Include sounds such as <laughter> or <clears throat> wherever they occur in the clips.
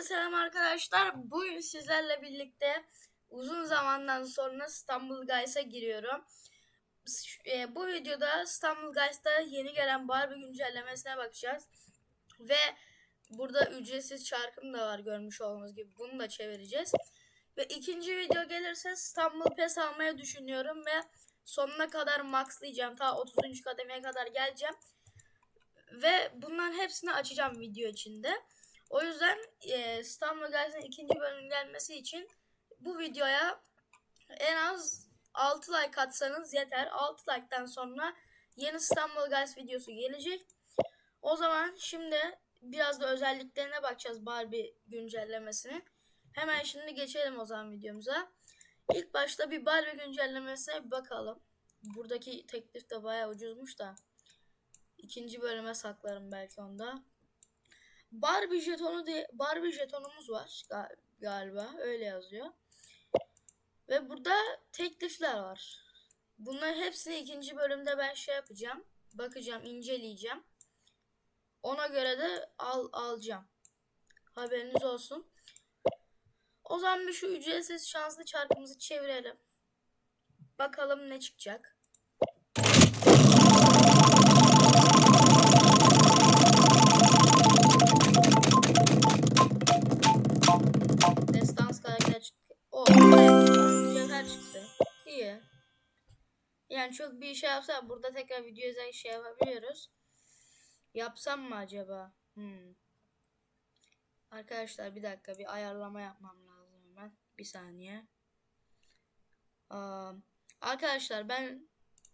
Herkese selam arkadaşlar. Bugün sizlerle birlikte uzun zamandan sonra İstanbul Guys'a giriyorum. E, bu videoda İstanbul Guys'ta yeni gelen Barbie güncellemesine bakacağız. Ve burada ücretsiz çarkım da var görmüş olduğunuz gibi. Bunu da çevireceğiz. Ve ikinci video gelirse İstanbul PES almayı düşünüyorum ve sonuna kadar maxlayacağım. Ta 30. kademeye kadar geleceğim. Ve bunların hepsini açacağım video içinde. O yüzden e, İstanbul Guys'ın ikinci bölümün gelmesi için bu videoya en az 6 like atsanız yeter. 6 like'tan sonra yeni İstanbul Guys videosu gelecek. O zaman şimdi biraz da özelliklerine bakacağız Barbie güncellemesini. Hemen şimdi geçelim o zaman videomuza. İlk başta bir Barbie güncellemesine bir bakalım. Buradaki teklif de bayağı ucuzmuş da. İkinci bölüme saklarım belki onda. Barbie jetonu diye Barbie jetonumuz var ga- galiba öyle yazıyor. Ve burada teklifler var. Bunların hepsini ikinci bölümde ben şey yapacağım. Bakacağım, inceleyeceğim. Ona göre de al alacağım. Haberiniz olsun. O zaman bir şu ücretsiz şanslı çarkımızı çevirelim. Bakalım ne çıkacak. Şey yapsam burada tekrar video izlerken şey yapabiliyoruz. Yapsam mı acaba? Hmm. Arkadaşlar bir dakika bir ayarlama yapmam lazım hemen. Bir saniye. Aa, arkadaşlar ben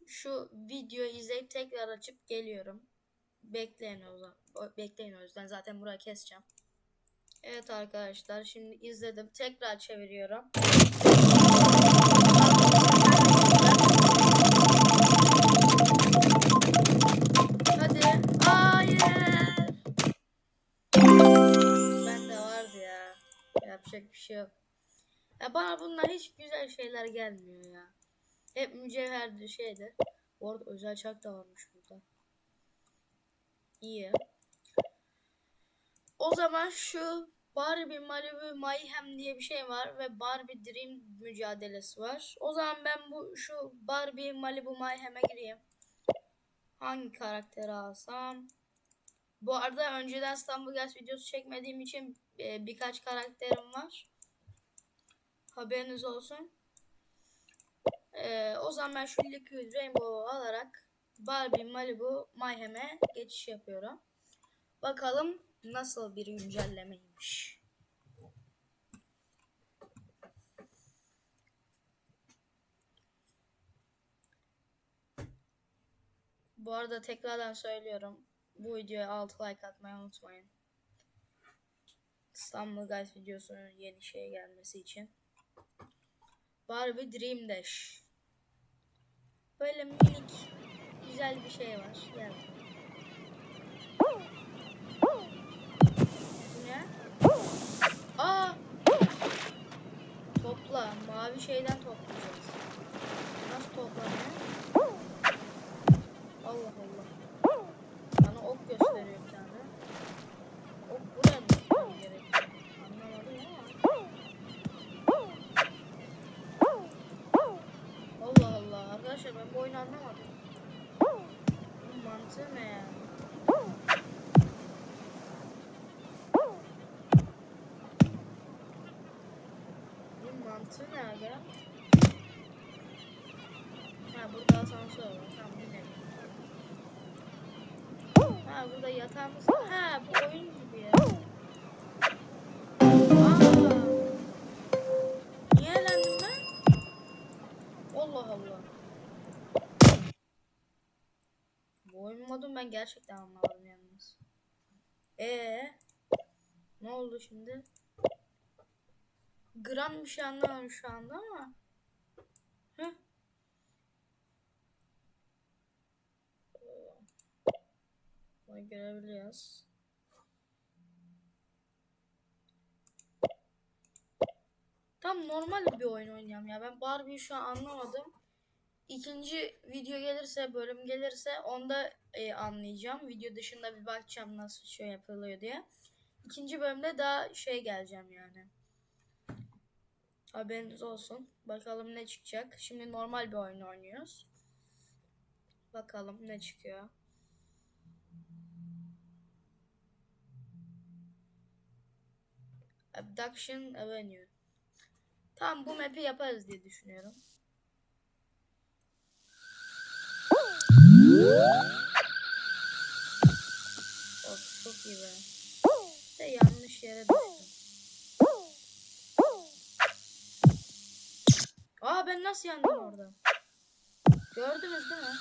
şu videoyu izleyip tekrar açıp geliyorum. Bekleyin o zaman. Bekleyin o yüzden zaten burayı keseceğim. Evet arkadaşlar şimdi izledim. Tekrar çeviriyorum. Yapacak bir şey yok. Ya bana bunlar hiç güzel şeyler gelmiyor ya. Hep mücevherdi şeydi. Bu arada özel çark da varmış burada. İyi. O zaman şu Barbie Malibu Mayhem diye bir şey var ve Barbie Dream mücadelesi var. O zaman ben bu şu Barbie Malibu Mayhem'e gireyim. Hangi karakteri alsam? Bu arada önceden İstanbul Guys videosu çekmediğim için e, birkaç karakterim var. Haberiniz olsun. E, o zaman ben şu Liquid Rainbow'u alarak Barbie Malibu Mayhem'e geçiş yapıyorum. Bakalım nasıl bir güncellemeymiş. Bu arada tekrardan söylüyorum. Bu videoya 6 like atmayı unutmayın. İstanbul Guys videosunun yeni şeye gelmesi için. Barbie Dream Dash. Böyle minik güzel bir şey var. Gel. Bu ne? Aa! Topla. Mavi şeyden toplayacağız. Nasıl toplanıyor? Allah Allah. Ok gösteriyor bir tane. Ok buraya mı gitmem gerekiyor? Anlamadım ama. Allah Allah. Arkadaşlar ben bu oyunu anlamadım. Bunun mantığı ne yani? Bunun mantığı ne aga? Ha burada asansör var. Tamam binelim. Ha burada yatağımız var. Ha bu oyun gibi ya. Aa. Niye elendim ben? Allah Allah. Bu oyun modunu ben gerçekten anlamadım yalnız. Ee, ne oldu şimdi? Gram bir şey anlamadım şu anda ama. Bunu görebiliyoruz. Tam normal bir oyun oynayacağım ya. Ben Barbie'yi şu an anlamadım. İkinci video gelirse, bölüm gelirse onda e, anlayacağım. Video dışında bir bakacağım nasıl şey yapılıyor diye. ikinci bölümde daha şey geleceğim yani. Haberiniz olsun. Bakalım ne çıkacak. Şimdi normal bir oyun oynuyoruz. Bakalım ne çıkıyor. Abduction Avenue. Tamam bu map'i yaparız diye düşünüyorum. Of çok iyi be. De yanlış yere düştüm. Aa ben nasıl yandım orada? Gördünüz değil mi?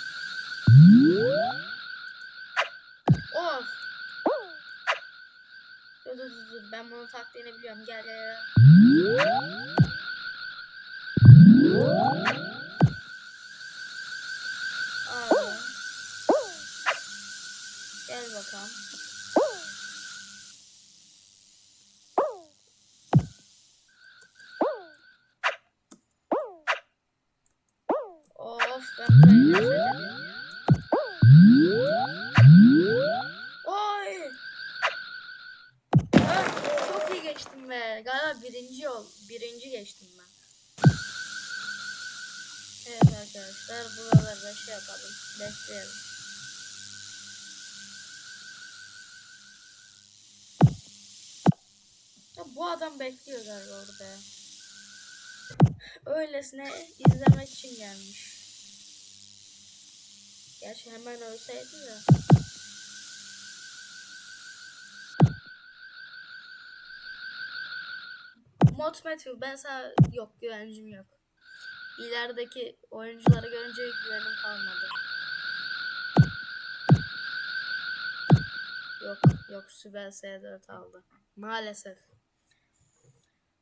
Of. Dur dur dur dur. Ben bunun taktiğini biliyorum. Gel gel gel. Aa. Gel bakalım. Geçtim be. Galiba birinci yol. Birinci geçtim ben. Evet arkadaşlar buralarda şey yapalım. Bekleyelim. Ya bu adam bekliyor galiba orada ya. Öylesine izlemek için gelmiş. Gerçi hemen ölseydi de. Mod Matthew ben sana yok güvencim yok. İlerideki oyuncuları görünce güvenim kalmadı. Yok yok Sübel S4 aldı. Maalesef.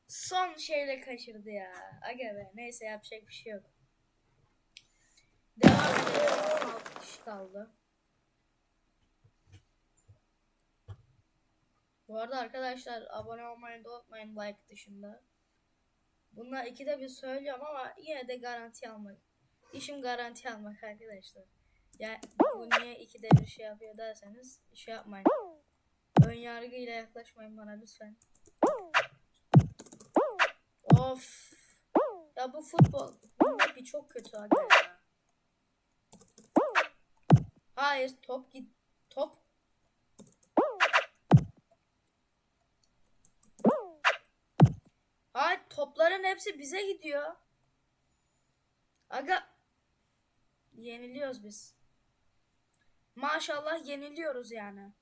Son şeyle kaçırdı ya. Aga be neyse yapacak bir şey yok. Devam edelim. 16 kişi kaldı. Bu arada arkadaşlar abone olmayı da unutmayın like dışında. Bunlar ikide bir söylüyorum ama yine de garanti almak. İşim garanti almak arkadaşlar. Yani bu niye ikide bir şey yapıyor derseniz şey yapmayın. Ön yargıyla yaklaşmayın bana lütfen. Of. Ya bu futbol bir çok kötü aga ya. Hayır top git top. Hayır topların hepsi bize gidiyor. Aga yeniliyoruz biz. Maşallah yeniliyoruz yani.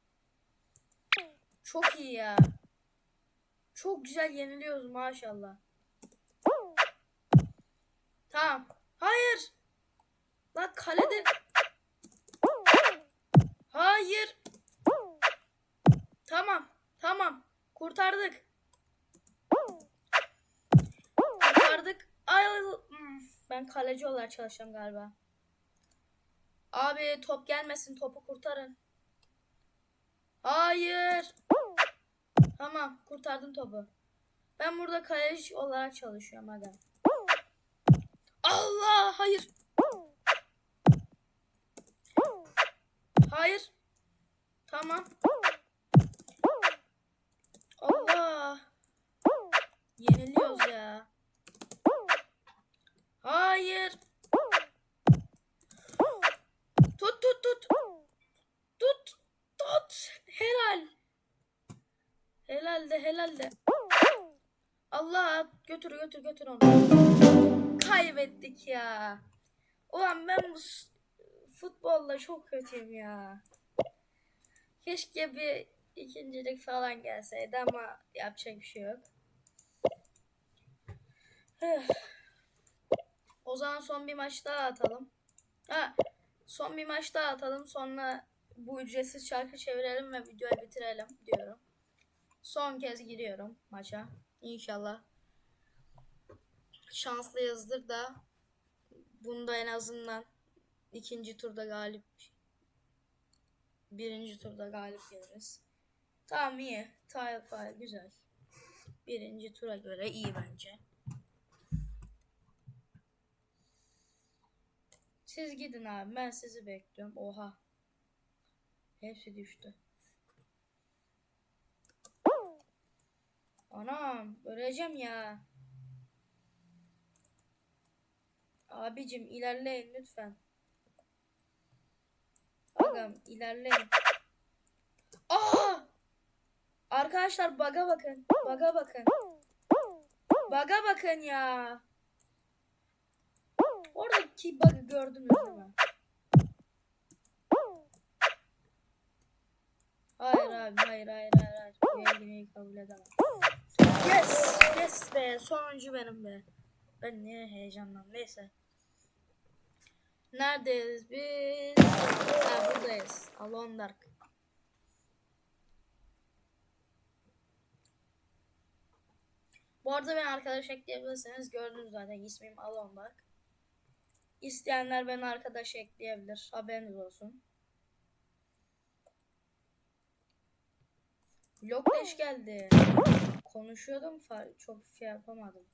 Çok iyi ya. Çok güzel yeniliyoruz maşallah. Tamam. Hayır. Lan kalede. Hayır. Tamam. Tamam. Kurtardık. Kurtardık. Ay, hmm, ben kaleci olarak çalışacağım galiba. Abi top gelmesin. Topu kurtarın. Hayır. Tamam. Kurtardım topu. Ben burada kaleci olarak çalışıyorum aga. Allah hayır. Hayır. Tamam. Allah. Yeniliyoruz ya. Hayır. Tut tut tut. Tut. Tut. Helal. Helal de helal de. Allah götür onu. Kaybettik ya. Ulan ben bu futbolla çok kötüyüm ya. Keşke bir ikincilik falan gelseydi ama yapacak bir şey yok. O zaman son bir maç daha atalım. Ha, son bir maç daha atalım sonra bu ücretsiz şarkı çevirelim ve videoyu bitirelim diyorum. Son kez giriyorum maça. İnşallah şanslıyızdır da bunda en azından ikinci turda galip birinci turda galip geliriz. Tamam iyi. File güzel. Birinci tura göre iyi bence. Siz gidin abi. Ben sizi bekliyorum. Oha. Hepsi düştü. Anam öleceğim ya. Abicim ilerleyin lütfen. Agam ilerleyin. Aa! Arkadaşlar baga bakın. Baga bakın. Baga bakın ya. Oradaki bug'ı gördünüz mi? Hayır abi hayır hayır hayır hayır. Yenilgiyi kabul edemem. Yes yes be sonuncu benim be. Ben niye heyecanlandım neyse. Neredeyiz biz? Ha buradayız. Alone Dark. Bu arada beni arkadaş ekleyebilirseniz gördünüz zaten ismim Alone Dark. İsteyenler beni arkadaş ekleyebilir. Haberiniz olsun. Lokleş geldi. Konuşuyordum çok şey yapamadım.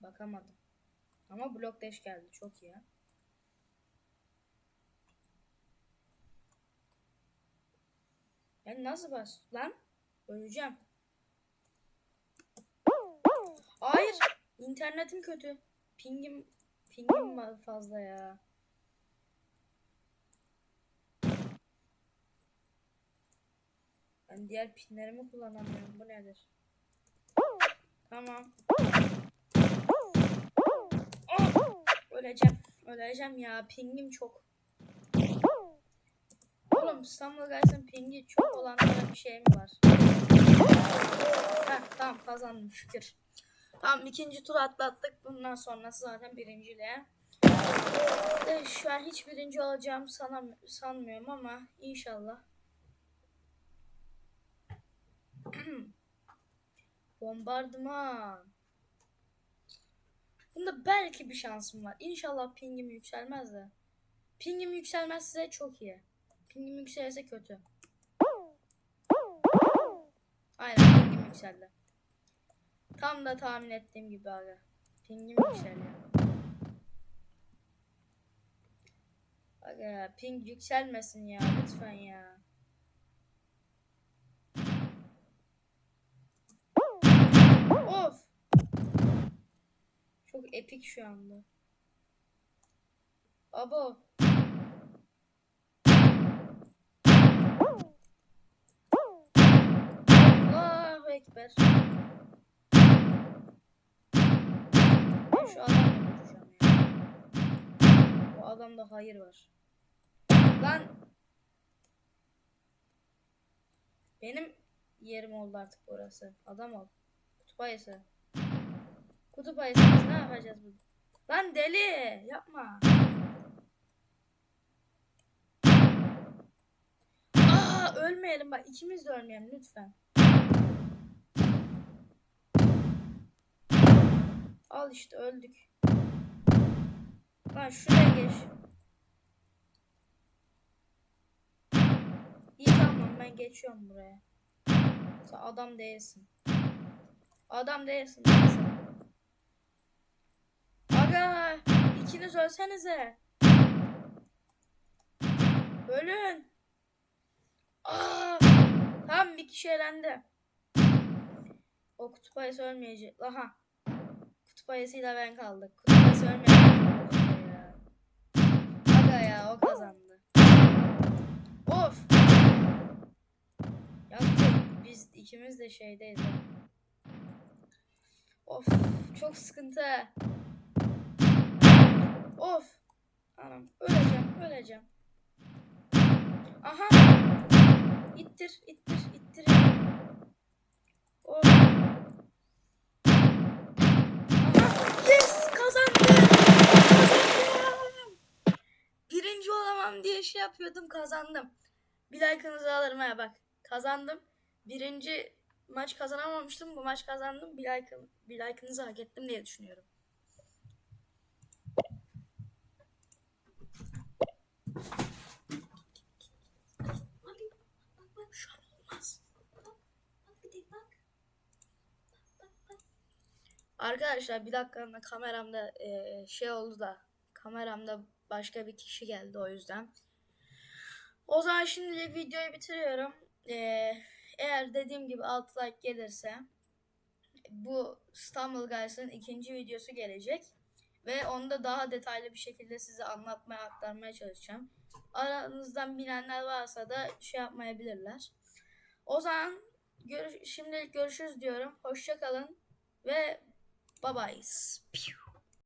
Bakamadım. Ama blok deş geldi. Çok iyi. Ben nasıl bas? Lan öleceğim. Hayır. internetim kötü. Pingim pingim fazla ya. Ben diğer pinlerimi kullanamıyorum. Bu nedir? Tamam. Ah! Öleceğim. Öleceğim ya. Pingim çok. Oğlum İstanbul Guys'ın pingi çok olanlara bir şey mi var? Heh, tamam kazandım şükür. Tamam ikinci tur atlattık. Bundan sonrası zaten birinciliğe. De şu an hiç birinci olacağımı sanam sanmıyorum ama inşallah. <clears throat> Bombardıman. Bunda belki bir şansım var. İnşallah pingim yükselmez de. Pingim yükselmezse çok iyi. Pingim yükselirse kötü. Aynen pingim yükseldi. Tam da tahmin ettiğim gibi abi. Pingim yükseliyor. Aga ping yükselmesin ya lütfen ya. Of. Çok epik şu anda. Abo. Ekber. Ben şu adamla vuracağım ya. Bu adamda hayır var. Lan. Benim yerim oldu artık burası. Adam ol. Kutup ayısı. Kutup ayısı ne yapacağız bu? Lan deli yapma. Aa ölmeyelim bak ikimiz de ölmeyelim lütfen. Al işte öldük. Lan şuraya geç. İyi tamam ben geçiyorum buraya. Sen adam değilsin. Adam değilsin sen. Aga ikiniz ölsenize. Ölün. Aa, tamam bir kişi elendi. O kutup ayısı ölmeyecek. Aha. Kutup ayısıyla ben kaldık. Kutup ayısı. Ya. Aga ya o kazandı. Of. Ya biz ikimiz de şeydeyiz. Of çok sıkıntı. Of. Anam öleceğim öleceğim. Aha. İttir ittir ittir. Birinci olamam diye şey yapıyordum kazandım. Bir like'ınızı alırım ha bak. Kazandım. Birinci maç kazanamamıştım. Bu maç kazandım. Bir like bir like'ınızı hak ettim diye düşünüyorum. Arkadaşlar bir dakika kameramda eee, şey oldu da kameramda başka bir kişi geldi o yüzden. O zaman şimdilik videoyu bitiriyorum. Eee, eğer dediğim gibi 6 like gelirse bu İstanbul Guys'ın ikinci videosu gelecek. Ve onu da daha detaylı bir şekilde size anlatmaya, aktarmaya çalışacağım. Aranızdan bilenler varsa da şey yapmayabilirler. O zaman gör, şimdilik görüşürüz diyorum. Hoşça kalın ve bye bye.